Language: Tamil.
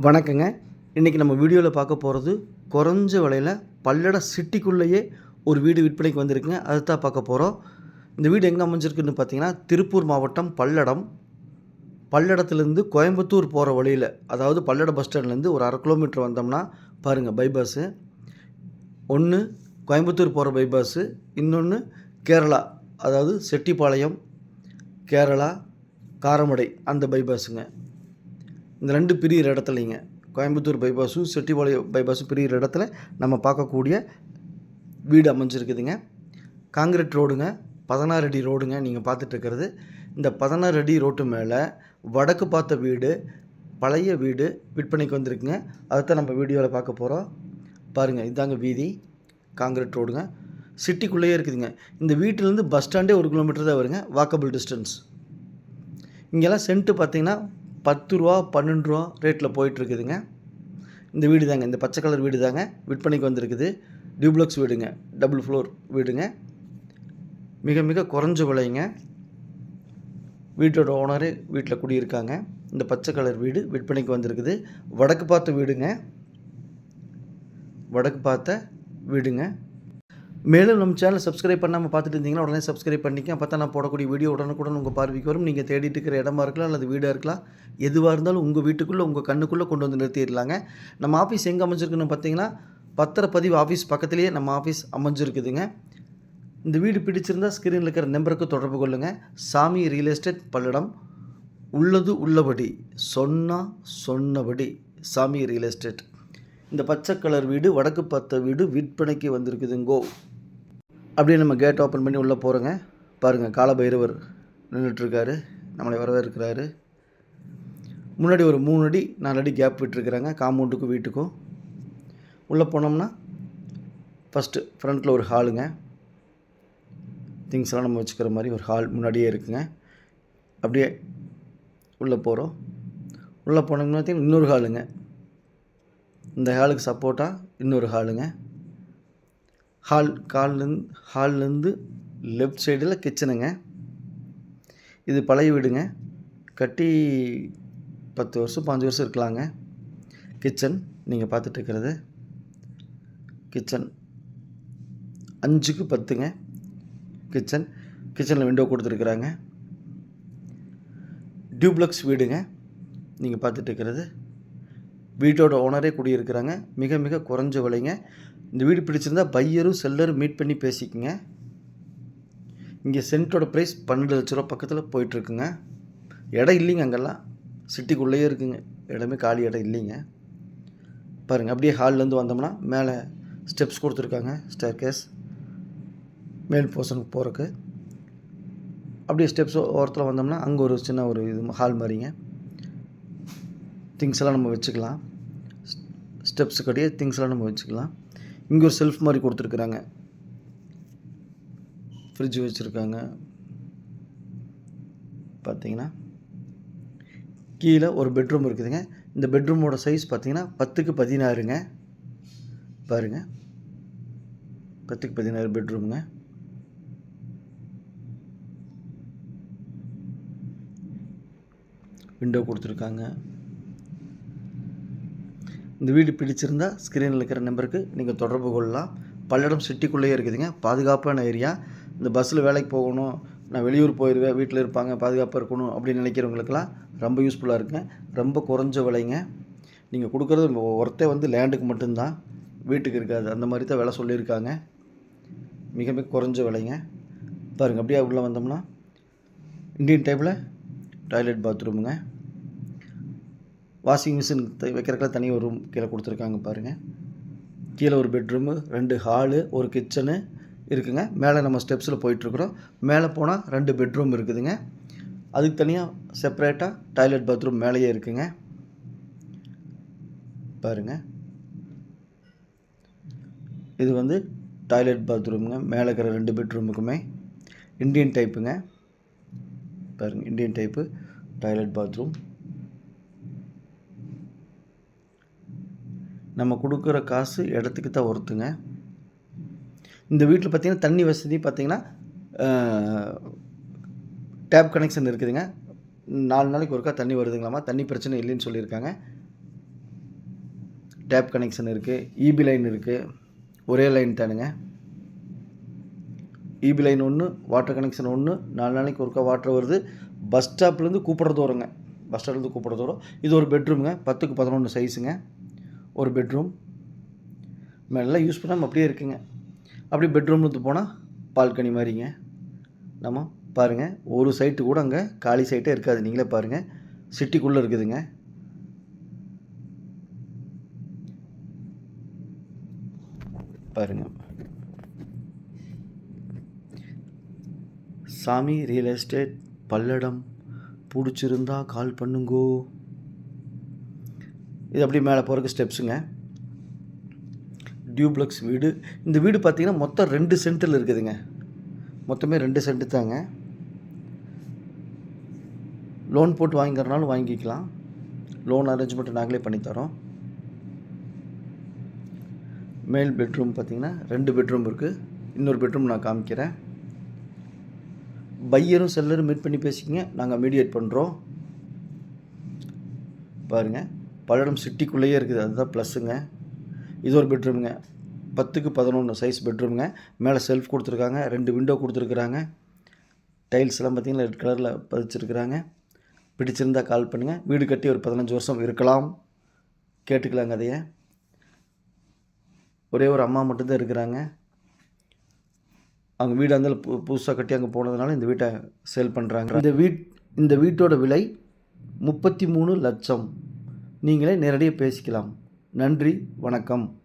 வணக்கங்க. இன்றைக்கி நம்ம வீடியோவில் பார்க்க போகிறது குறைஞ்ச விலையில் பல்லட சிட்டிக்குள்ளேயே ஒரு வீடு விற்பனைக்கு வந்திருக்குங்க. அதை தான் பார்க்க போகிறோம் இந்த வீடு எங்கே அமைஞ்சிருக்குன்னு பார்த்தீங்கன்னா திருப்பூர் மாவட்டம் பல்லடம். பல்லடத்துலேருந்து கோயம்புத்தூர் போகிற வழியில் அதாவது பல்லட பஸ் ஸ்டாண்ட்லேருந்து ஒரு அரை கிலோமீட்டர் வந்தோம்னா பாருங்கள் பைபாஸு ஒன்று கோயம்புத்தூர் போகிற பைபாஸு இன்னொன்று கேரளா அதாவது செட்டிப்பாளையம் கேரளா காரமடை அந்த பைபாஸுங்க இந்த ரெண்டு பிரியிற இடத்துலைங்க கோயம்புத்தூர் பைபாஸும் செட்டிபாளையம் பைபாஸும் பிரியிற இடத்துல நம்ம பார்க்கக்கூடிய வீடு அமைஞ்சிருக்குதுங்க. காங்கிரீட் ரோடுங்க பதினாறு அடி ரோடுங்க நீங்கள் பார்த்துட்ருக்கிறது இந்த பதினாறு அடி ரோட்டு மேலே வடக்கு பார்த்த வீடு பழைய வீடு விற்பனைக்கு வந்திருக்குங்க. அதைத்தான் நம்ம வீடியோவில் பார்க்க போகிறோம் பாருங்கள் இதாங்க வீதி காங்கிரீட் ரோடுங்க. சிட்டிக்குள்ளேயே இருக்குதுங்க. இந்த வீட்டிலேருந்து பஸ் ஸ்டாண்டே ஒரு கிலோமீட்டர் தான் வருங்க வாக்கபிள் டிஸ்டன்ஸ் இங்கெல்லாம் சென்ட்டு பார்த்தீங்கன்னா பத்து ரூபா பன்னெண்டு ரூபா ரேட்டில் போயிட்டுருக்குதுங்க. இந்த வீடு தாங்க இந்த பச்சை கலர் வீடு தாங்க. விற்பனைக்கு வந்திருக்குது. டியூப்ளக்ஸ் வீடுங்க டபுள் ஃப்ளோர் வீடுங்க. மிக மிக குறைஞ்ச விலைங்க. வீட்டோட ஓனரே வீட்டில் குடியிருக்காங்க. இந்த பச்சை கலர் வீடு விற்பனைக்கு வந்திருக்குது. வடக்கு பார்த்த வீடுங்க. வடக்கு பார்த்த வீடுங்க. மேலும் நம்ம சேனல் சப்ஸ்கிரைப் பண்ணாமல் பார்த்துட்டு இருந்தீங்கன்னா உடனே சப்ஸ்கிரைப் பண்ணிக்க அப்போ தான் நான் போடக்கூடிய வீடியோ உடனுக்குடன் உங்கள் பார்வைக்கு வரும். நீங்கள் தேடிட்டு இருக்கிற இடமா இருக்கலாம் அல்லது வீடாக இருக்கலாம். எதுவாக இருந்தாலும் உங்கள் வீட்டுக்குள்ளே உங்கள் கண்ணுக்குள்ளே கொண்டு வந்து நிறுத்திடலாங்க. நம்ம ஆஃபீஸ் எங்கே அமைஞ்சிருக்குன்னு பார்த்தீங்கன்னா பத்திரப்பதிவு ஆஃபீஸ் பக்கத்துலேயே நம்ம ஆஃபீஸ் அமைஞ்சிருக்குதுங்க. இந்த வீடு பிடிச்சிருந்தா ஸ்க்ரீனில் இருக்கிற நம்பருக்கு தொடர்பு கொள்ளுங்கள் சாமி ரியல் எஸ்டேட் பல்லடம். உள்ளது உள்ளபடி சொன்னா சொன்னபடி சாமி ரியல் எஸ்டேட் இந்த பச்சை கலர் வீடு வடக்கு பார்த்த வீடு விற்பனைக்கு வந்திருக்குதுங்கோ. அப்படியே நம்ம கேட் ஓப்பன் பண்ணி உள்ளே போகிறோங்க பாருங்கள் காலபைரவர் நின்றுட்டுருக்காரு நம்மளை வரவேற்கிறாரு. முன்னாடி ஒரு மூணு அடி நாலு அடி கேப் விட்டுருக்குறாங்க காம்பவுண்டுக்கும் வீட்டுக்கும். உள்ளே போனோம்னா ஃபஸ்ட்டு ஃப்ரண்ட்டில் ஒரு ஹாலுங்க திங்ஸ்லாம் நம்ம வச்சுக்கிற மாதிரி ஒரு ஹால் முன்னாடியே இருக்குங்க. அப்படியே உள்ளே போகிறோம் உள்ளே போனோம்னா இன்னொரு ஹாலுங்க இந்த ஹாலுக்கு சப்போர்ட்டாக இன்னொரு ஹாலுங்க ஹால் கால்லேருந்து ஹால்லேருந்து லெஃப்ட் சைடில் கிச்சனுங்க. இது பழைய வீடுங்க. கட்டி பத்து வருஷம் பாஞ்சு வருஷம் இருக்கலாங்க. கிச்சன் நீங்கள் பார்த்துட்டு இருக்கிறது. கிச்சன். அஞ்சுக்கு பத்துங்க. கிச்சன். கிச்சனில் விண்டோ கொடுத்துருக்குறாங்க. டியூப்ளக்ஸ் வீடுங்க. நீங்கள் பார்த்துட்டு இருக்கிறது. வீட்டோட ஓனரே குடியிருக்கிறாங்க. மிக மிக குறைஞ்ச விலைங்க. இந்த வீடு பிடிச்சிருந்தா பையரும் செல்லரும் மீட் பண்ணி பேசிக்கோங்க. இங்கே சென்ட்டோட ப்ரைஸ் பன்னெண்டு லட்ச ரூபா பக்கத்தில் போயிட்டுருக்குங்க. இடம் இல்லைங்க அங்கெல்லாம். சிட்டிக்குள்ளேயே இருக்குங்க. இடமே காலி இடம் இல்லைங்க. பாருங்கள் அப்படியே ஹால்லேருந்து வந்தோம்னா மேலே ஸ்டெப்ஸ் கொடுத்துருக்காங்க. ஸ்டேர் கேஸ் மேல் போர்ஷனுக்கு போகிறக்கு அப்படியே ஸ்டெப்ஸ் ஓரத்தில் வந்தோம்னா அங்கே ஒரு சின்ன ஒரு இது ஹால் மாதிரிங்க. திங்ஸ் எல்லாம் நம்ம வச்சுக்கலாம். ஸ்டெப்ஸ் கட்டியே திங்ஸ்லாம் நம்ம வச்சுக்கலாம். இங்கே ஒரு செல்ஃப் மாதிரி கொடுத்துருக்குறாங்க. ஃப்ரிட்ஜ் வச்சுருக்காங்க. பார்த்தீங்கன்னா கீழே ஒரு பெட்ரூம் இருக்குதுங்க. இந்த பெட்ரூமோட சைஸ் பார்த்தீங்கன்னா பத்துக்கு பதினாறுங்க. பாருங்க. பத்துக்கு பதினாறு பெட்ரூமுங்க விண்டோ கொடுத்துருக்காங்க. இந்த வீடு பிடிச்சிருந்தா ஸ்க்ரீனில் இருக்கிற நம்பருக்கு நீங்கள் தொடர்பு கொள்ளலாம். பல்லடம் சிட்டிக்குள்ளேயே இருக்குதுங்க. பாதுகாப்பான ஏரியா இந்த பஸ்ஸில் வேலைக்கு போகணும். நான் வெளியூர் போயிடுவேன் வீட்டில் இருப்பாங்க. பாதுகாப்பாக இருக்கணும் அப்படின்னு நினைக்கிறவங்களுக்கெல்லாம் ரொம்ப யூஸ்ஃபுல்லாக இருக்குங்க. ரொம்ப குறைஞ்ச விலைங்க. நீங்கள் கொடுக்குறது ஒருத்தே வந்து லேண்டுக்கு மட்டும்தான். வீட்டுக்கு இருக்காது. அந்த மாதிரி தான் விலை சொல்லியிருக்காங்க. மிக மிக குறைஞ்ச விலைங்க. பாருங்கள் அப்படியே உள்ளே வந்தோம்னா இந்தியன் டைப்பில் டாய்லெட் பாத்ரூமுங்க வாஷிங் மிஷின் வைக்கிறக்கெல்லாம் தனி ஒரு ரூம் கீழே கொடுத்துருக்காங்க பாருங்கள் கீழே ஒரு பெட்ரூமு ரெண்டு ஹாலு ஒரு கிச்சனு இருக்குங்க. மேலே நம்ம ஸ்டெப்ஸில் போயிட்டுருக்குறோம். மேலே போனால் ரெண்டு பெட்ரூம் இருக்குதுங்க. அதுக்கு தனியாக செப்பரேட்டாக டாய்லெட் பாத்ரூம் மேலேயே இருக்குங்க. பாருங்கள் இது வந்து டாய்லெட் பாத்ரூமுங்க மேலே இருக்கிற ரெண்டு பெட்ரூமுக்குமே இந்தியன் டைப்புங்க பாருங்கள் இந்தியன் டைப்பு டாய்லெட் பாத்ரூம் நம்ம கொடுக்குற காசு இடத்துக்கு தான் ஒருத்துங்க. இந்த வீட்டில் பார்த்தீங்கன்னா தண்ணி வசதி பார்த்தீங்கன்னா டேப் கனெக்ஷன் இருக்குதுங்க. நாலு நாளைக்கு ஒருக்கா தண்ணி வருதுங்களாமா? தண்ணி பிரச்சனை இல்லைன்னு சொல்லியிருக்காங்க. டேப் கனெக்ஷன் இருக்குது இபி லைன் இருக்குது ஒரே லைன் தானுங்க. இபி லைன் ஒன்று வாட்டர் கனெக்ஷன் ஒன்று நாலு நாளைக்கு ஒருக்கா வாட்டர் வருது. பஸ் ஸ்டாப்லேருந்து கூப்பிட்ற தூரங்க பஸ் ஸ்டாப்லேருந்து கூப்பிட்ற தூரம் இது ஒரு பெட்ரூமுங்க பத்துக்கு பதினொன்று சைஸுங்க ஒரு பெட்ரூம் நல்லா யூஸ் பண்ணாமல் அப்படியே இருக்குங்க. அப்படியே பெட்ரூம்லேருந்து போனால் பால்கனி மாதிரிங்க. நம்ம பாருங்கள் ஒரு சைட்டு கூட அங்கே காலி சைட்டே இருக்காது. நீங்களே பாருங்கள் சிட்டிக்குள்ளே இருக்குதுங்க. பாருங்கள் சாமி ரியல் எஸ்டேட் பல்லடம் பிடிச்சிருந்தா கால் பண்ணுங்கோ. இது அப்படியே மேலே போகிறக்கு ஸ்டெப்ஸுங்க டியூப்ளக்ஸ் வீடு. இந்த வீடு பார்த்தீங்கன்னா மொத்தம் ரெண்டு சென்ட்டில் இருக்குதுங்க. மொத்தமே ரெண்டு சென்ட்டு தாங்க. லோன் போட்டு வாங்கிக்கிறனாலும் வாங்கிக்கலாம். லோன் அரேஞ்ச்மெண்ட் நாங்களே பண்ணித்தரோம். மேல் பெட்ரூம் பார்த்தீங்கன்னா ரெண்டு பெட்ரூம் இருக்குது இன்னொரு பெட்ரூம் நான் காமிக்கிறேன். பையரும் செல்லரும் மீட் பண்ணி பேசிக்கங்க. நாங்கள் மீடியேட் பண்ணுறோம் பாருங்கள் பல்லடம் சிட்டிக்குள்ளேயே இருக்குது. அதுதான் ப்ளஸ்ஸுங்க. இது ஒரு பெட்ரூமுங்க. பத்துக்கு பதினொன்று சைஸ் பெட்ரூமுங்க. மேலே செல்ஃப் கொடுத்துருக்காங்க. ரெண்டு விண்டோ கொடுத்துருக்குறாங்க. டைல்ஸ் எல்லாம் பார்த்தீங்கன்னா ரெட் கலரில் பதிச்சிருக்கிறாங்க. பிடிச்சிருந்தா கால் பண்ணுங்கள் வீடு கட்டி ஒரு பதினஞ்சு வருஷம் இருக்கலாம். கேட்டுக்கலாங்க அதையே. ஒரே ஒரு அம்மா மட்டும்தான் இருக்கிறாங்க. அவங்க வீடு அந்த பு புதுசாக கட்டி அங்கே போனதுனால இந்த வீட்டை சேல் பண்ணுறாங்க இந்த வீட் இந்த வீட்டோட விலை முப்பத்தி மூணு லட்சம். நீங்களே நேரடியாக பேசிக்கலாம். நன்றி வணக்கம்.